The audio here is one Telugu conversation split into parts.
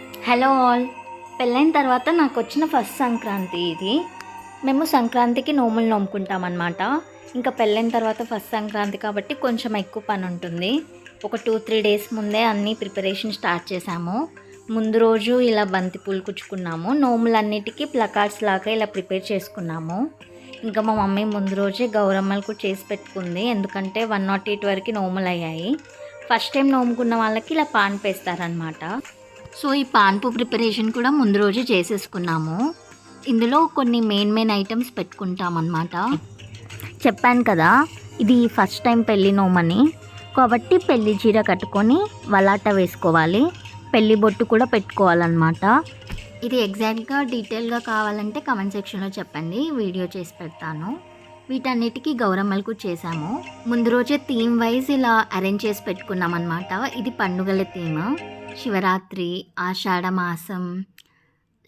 Hello all. పెళ్ళైన తర్వాత నాకు వచ్చిన ఫస్ట్ సంక్రాంతి ఇది. మేము సంక్రాంతికి నోములు నోముకుంటామన్నమాట. ఇంకా పెళ్ళైన తర్వాత ఫస్ట్ సంక్రాంతి కాబట్టి కొంచెం ఎక్కువ పని ఉంటుంది ఒక టూ త్రీ డేస్ ముందే అన్నీ ప్రిపరేషన్ స్టార్ట్ చేశాము. ముందు రోజు ఇలా బంతి పూలు కుచ్చుకున్నాము. నోములన్నిటికీ ప్లకార్డ్స్ లాగా ఇలా ప్రిపేర్ చేసుకున్నాము. ఇంకా మా మమ్మీ ముందు రోజే గౌరమ్మలు కూడా చేసి పెట్టుకుంది. ఎందుకంటే వన్ నాట్ ఎయిట్ వరకు నోములు అయ్యాయి ఫస్ట్ టైం నోముకున్న వాళ్ళకి ఇలా పాన్ పేస్తారనమాట సో ఈ పాన్పు ప్రిపరేషన్ కూడా ముందు రోజు చేసేసుకున్నాము. ఇందులో కొన్ని మెయిన్ మెయిన్ ఐటమ్స్ పెట్టుకుంటామన్నమాట. చెప్పాను కదా ఇది ఫస్ట్ టైం పెళ్ళి నోమని. కాబట్టి పెళ్ళి చీర కట్టుకొని వలాట వేసుకోవాలి. పెళ్ళి బొట్టు కూడా పెట్టుకోవాలన్నమాట. ఇది ఎగ్జాక్ట్గా డీటెయిల్గా కావాలంటే కమెంట్ సెక్షన్లో చెప్పండి. వీడియో చేసి పెడతాను. వీటన్నిటికీ గౌరమ్మలకు చేశాము. ముందు రోజే థీమ్ వైజ్ ఇలా అరేంజ్ చేసి పెట్టుకున్నాం అనమాట ఇది పండుగల థీమ్. శివరాత్రి ఆషాఢమాసం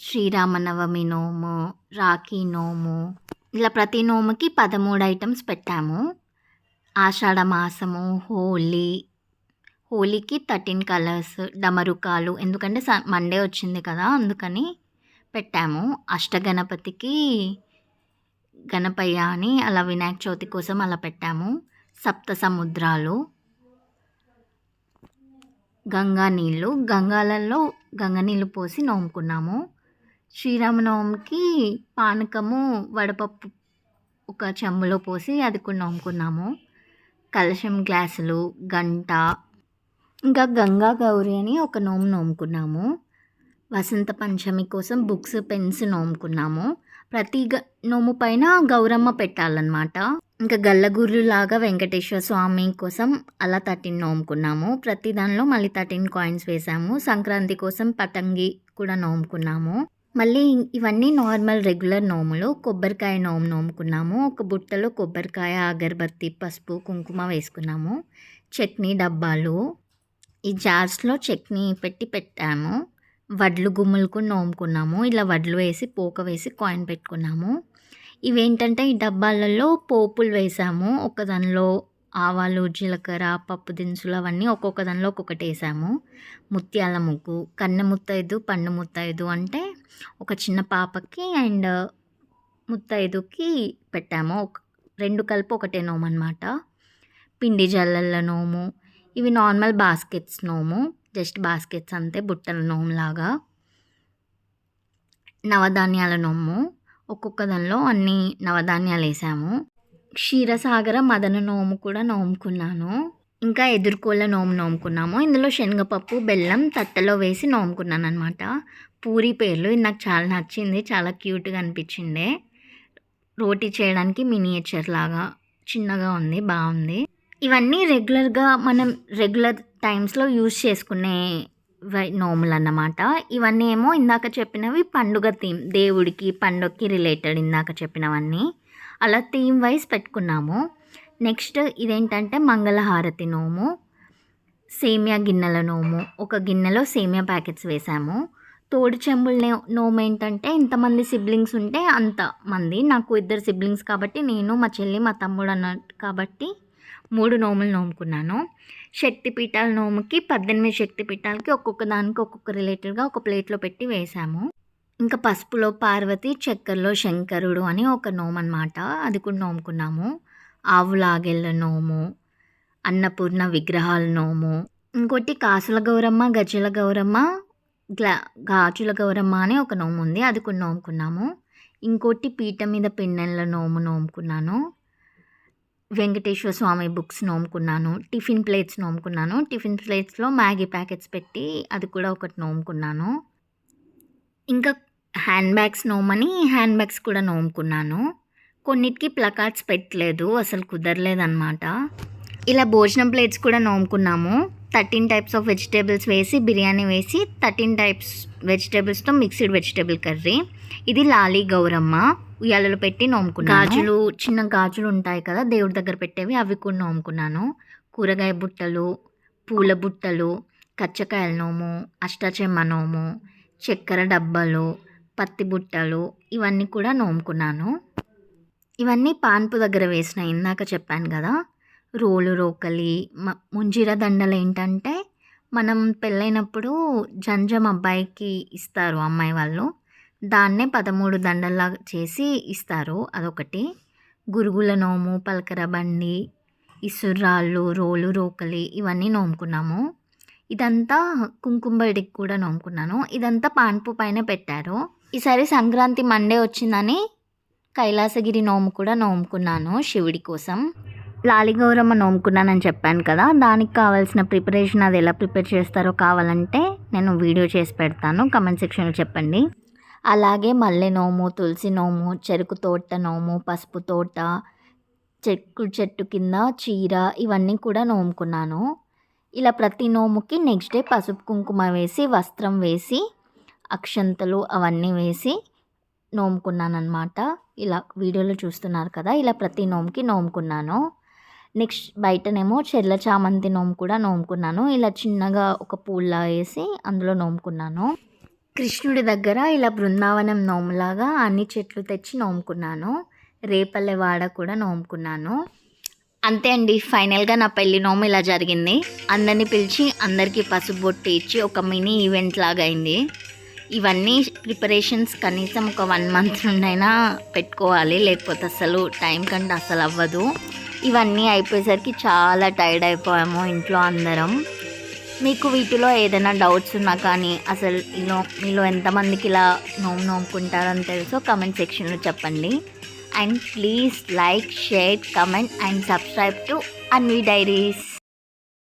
శ్రీరామనవమి నోము రాఖీ నోము ఇలా ప్రతి నోముకి పదమూడు ఐటమ్స్ పెట్టాము. ఆషాఢమాసము హోలీ హోలీకి థర్టీన్ కలర్స్ డమరుకాలు ఎందుకంటే స మండే వచ్చింది కదా అందుకని పెట్టాము. అష్టగణపతికి గణపయ్య అని అలా వినాయక చవితి కోసం అలా పెట్టాము. సప్త సముద్రాలు గంగా నీళ్ళు గంగాలలో గంగ నీళ్ళు పోసి నోముకున్నాము. శ్రీరామనవమికి పానకము వడపప్పు ఒక చెంబులో పోసి అది కూడా నోముకున్నాము. కలశం గ్లాసులు గంట ఇంకా గంగా గౌరి అని ఒక నోము నోముకున్నాము. వసంత పంచమి కోసం బుక్స్ పెన్స్ నోముకున్నాము. ప్రతి గ నోము పైన గౌరమ్మ పెట్టాలన్నమాట. ఇంకా గల్లగుర్రు లాగా వెంకటేశ్వర స్వామి కోసం అలా థర్టీన్ నోముకున్నాము. ప్రతి దానిలో మళ్ళీ థర్టీన్ కాయిన్స్ వేసాము. సంక్రాంతి కోసం పతంగి కూడా నోముకున్నాము. మళ్ళీ ఇవన్నీ నార్మల్ రెగ్యులర్ నోములు. కొబ్బరికాయ నోము నోముకున్నాము. ఒక బుట్టలో కొబ్బరికాయ అగరబత్తి పసుపు కుంకుమ వేసుకున్నాము. చట్నీ డబ్బాలు. ఈ జార్స్లో చట్నీ పెట్టి పెట్టాము. వడ్లు గుమ్ములు కూడా నోముకున్నాము. ఇలా వడ్లు వేసి పోక వేసి కాయిన్ పెట్టుకున్నాము. ఇవేంటంటే ఈ డబ్బాలలో పోపులు వేసాము ఒకదానిలో ఆవాలు జీలకర్ర పప్పు దినుసులు అవన్నీ ఒక్కొక్క దానిలో ఒక్కొక్కటి వేసాము. ముత్యాల ముగ్గు కన్నె ముత్తైదు పండు ముత్తైదు అంటే ఒక చిన్న పాపకి అండ్ ముత్తైదుకి పెట్టాము. ఒక రెండు కలిపి ఒకటే నోము అనమాట పిండి జల్లల నోము ఇవి నార్మల్ బాస్కెట్స్ నోము జస్ట్ బాస్కెట్స్ అంతే బుట్టల నోము లాగా. నవధాన్యాల నోము ఒక్కొక్క దానిలో అన్ని నవధాన్యాలు వేసాము. క్షీరసాగర మదన నోము కూడా నోముకున్నాను. ఇంకా ఎదుర్కోళ్ళ నోము నోముకున్నాము. ఇందులో శనగపప్పు బెల్లం తట్టలో వేసి నోముకున్నాను అనమాట పూరి పేర్లు ఇది నాకు చాలా నచ్చింది చాలా క్యూట్గా అనిపించింది రోటీ చేయడానికి మినియేచర్ లాగా చిన్నగా ఉంది బాగుంది. ఇవన్నీ రెగ్యులర్గా మనం రెగ్యులర్ టైమ్స్లో యూజ్ చేసుకునే నోములు అన్నమాట. ఇవన్నీ ఏమో ఇందాక చెప్పినవి పండుగ థీమ్ దేవుడికి పండుగకి రిలేటెడ్ ఇందాక చెప్పినవన్నీ. అలా థీమ్ వైజ్ పెట్టుకున్నాము. నెక్స్ట్ ఇదేంటంటే మంగళహారతి నోము సేమియా గిన్నెల నోము. ఒక గిన్నెలో సేమియా ప్యాకెట్స్ వేసాము. తోడు చెంబుల నోము ఏంటంటే ఇంతమంది సిబ్లింగ్స్ ఉంటే అంత మంది. నాకు ఇద్దరు సిబ్లింగ్స్ కాబట్టి నేను మా చెల్లి మా తమ్ముడు అన్నట్టు కాబట్టి మూడు నోములు నోముకున్నాను. శక్తి పీఠాల నోముకి పద్దెనిమిది శక్తి పీఠాలకి ఒక్కొక్క దానికి ఒక్కొక్క రిలేటెడ్గా ఒక ప్లేట్లో పెట్టి వేసాము ఇంకా పసుపులో పార్వతి చక్కెరలో శంకరుడు అని ఒక నోము అనమాట అది కూడా నోముకున్నాము. ఆవులాగెళ్ళ నోము అన్నపూర్ణ విగ్రహాల నోము ఇంకోటి కాసుల గౌరమ్మ గజల గౌరమ్మ గ్లా గాజుల గౌరమ్మ అని ఒక నోము ఉంది అది కూడా నోముకున్నాము. ఇంకోటి పీట మీద పిన్నెల నోము నోముకున్నాను. వెంకటేశ్వర స్వామి బుక్స్ నోముకున్నాను టిఫిన్ ప్లేట్స్ నోముకున్నాను. టిఫిన్ ప్లేట్స్లో మ్యాగీ ప్యాకెట్స్ పెట్టి అది కూడా ఒకటి నోముకున్నాను. ఇంకా హ్యాండ్ బ్యాగ్స్ నోమని హ్యాండ్ బ్యాగ్స్ కూడా నోముకున్నాను. కొన్నిటికి ప్లకార్డ్స్ పెట్టలేదు అసలు కుదరలేదన్నమాట. ఇలా భోజనం ప్లేట్స్ కూడా నోముకున్నాము. థర్టీన్ టైప్స్ ఆఫ్ వెజిటేబుల్స్ వేసి బిర్యానీ వేసి థర్టీన్ టైప్స్ వెజిటేబుల్స్తో మిక్స్డ్ వెజిటేబుల్ కర్రీ. ఇది లాలీ గౌరమ్మ ఉయ్యాలలో పెట్టి నోముకున్నాను. గాజులు చిన్న గాజులు ఉంటాయి కదా దేవుడి దగ్గర పెట్టేవి అవి కూడా నోముకున్నాను. కూరగాయ బుట్టలు పూల బుట్టలు కచ్చకాయల నోము అష్టచెమ్మ నోము చక్కెర డబ్బాలు పత్తి బుట్టలు ఇవన్నీ కూడా నోముకున్నాను. ఇవన్నీ పాన్పు దగ్గర వేసిన ఇందాక చెప్పాను కదా రోలు రోకలి ముంజీర దండలు ఏంటంటే మనం పెళ్ళైనప్పుడు జంజం అబ్బాయికి ఇస్తారు అమ్మాయి వాళ్ళు. దాన్నే పదమూడు దండల్లాగా చేసి ఇస్తారు అదొకటి. గురుగుల నోము పలకర బండి ఇసుర్రాళ్ళు రోలు రోకలి ఇవన్నీ నోముకున్నాము. ఇదంతా కుంకుమడికి కూడా నోముకున్నాను. ఇదంతా పాన్పు పైన పెట్టారు. ఈసారి సంక్రాంతి మండే వచ్చిందని కైలాసగిరి నోము కూడా నోముకున్నాను శివుడి కోసం. లాలిగౌరమ్మ నోముకున్నానని చెప్పాను కదా దానికి కావాల్సిన ప్రిపరేషన్ అది ఎలా ప్రిపేర్ చేస్తారో కావాలంటే నేను వీడియో చేసి పెడతాను కమెంట్ సెక్షన్లో చెప్పండి. అలాగే మల్లె నోము తులసి నోము చెరుకు తోట నోము పసుపు తోట చెక్కు చెట్టు కింద చీర ఇవన్నీ కూడా నోముకున్నాను. ఇలా ప్రతి నోముకి నెక్స్ట్ డే పసుపు కుంకుమ వేసి వస్త్రం వేసి అక్షంతలు అవన్నీ వేసి నోముకున్నాను అనమాట ఇలా వీడియోలో చూస్తున్నారు కదా ఇలా ప్రతి నోముకి నోముకున్నాను. నెక్స్ట్ బయటనేమో చెర్ల చామంతి నోము కూడా నోముకున్నాను. ఇలా చిన్నగా ఒక పూల్లా వేసి అందులో నోముకున్నాను. కృష్ణుడి దగ్గర ఇలా బృందావనం నోములాగా అన్ని చెట్లు తెచ్చి నోముకున్నాను. రేపల్లె వాడ కూడా నోముకున్నాను. అంతే అండి. ఫైనల్గా నా పెళ్ళి నోము ఇలా జరిగింది. అందరినీ పిలిచి అందరికీ పసుపు బొట్టు ఇచ్చి ఒక మినీ ఈవెంట్ లాగా అయింది. ఇవన్నీ ప్రిపరేషన్స్ కనీసం ఒక వన్ మంత్ నుండైనా పెట్టుకోవాలి. లేకపోతే అసలు టైం కంటే అసలు అవ్వదు. ఇవన్నీ అయిపోయేసరికి చాలా టైర్డ్ అయిపోయాము ఇంట్లో అందరం. మీకు వీటిలో ఏదైనా డౌట్స్ ఉన్నా కానీ అసలు ఇలా మీలో ఎంతమందికి ఇలా నోము నోముకుంటారని తెలుసో కమెంట్ సెక్షన్లో చెప్పండి. And please like share comment and subscribe to Anvi diaries